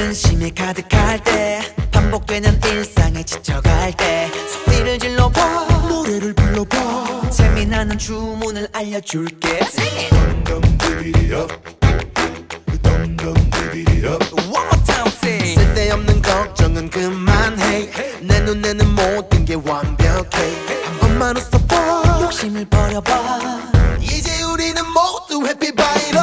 근심이 가득할 때 반복되는 일상에 지쳐갈 때 소리를 질러봐. 노래를 불러봐. 재미나는 주문을 알려줄게. 덤덤 디비리럽 덤덤 디비리럽 One more time say. 쓸데없는 걱정은 그만해. 내 눈에는 모든 게 완벽해. 한 번만 웃어봐. 욕심을 버려봐. 이제 우리는 모두 해피 바이러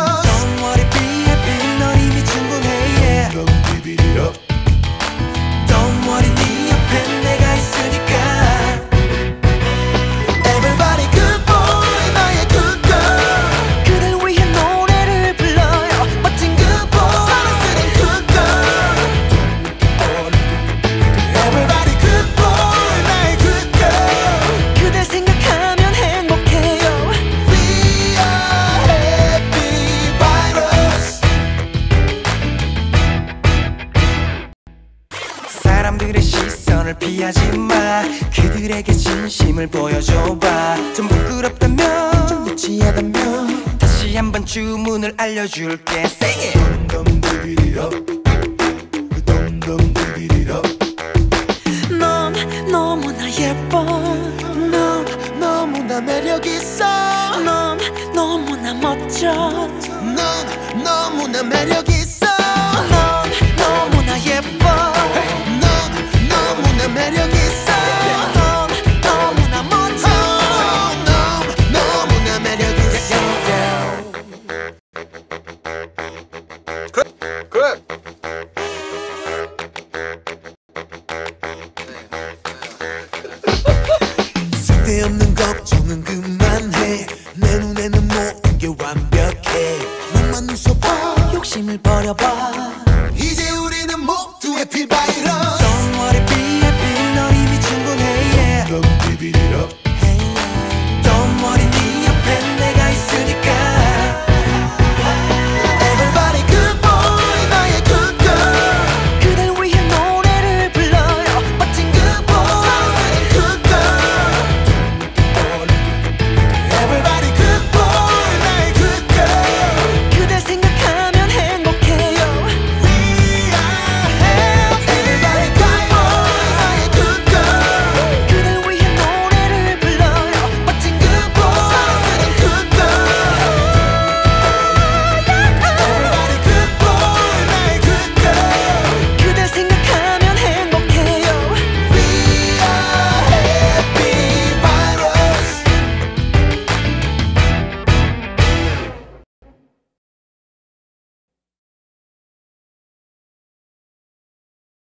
사람들의 시선을 피하지 마. 그들에게 진심을 보여줘봐. 좀 부끄럽다면 좀 무치하다면 다시 한번 주문을 알려줄게. Say it. 넌 너무나 예뻐. 넌 너무나 매력있어. 넌 너무나 멋져. 넌 너무나 매력있어 그래. 쓸데없는 걱정은 그만해. 내 눈에는 모든 게 완벽해. 눈만 웃어봐. 욕심을 버려봐. 이제